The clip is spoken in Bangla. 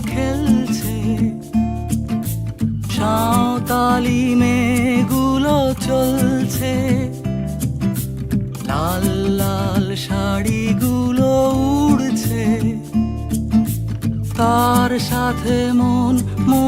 খেলছে। সাঁওতালি মেয়েগুলো চলছে। লাল লাল শাড়িগুলো উড়ছে। তার সাথে মন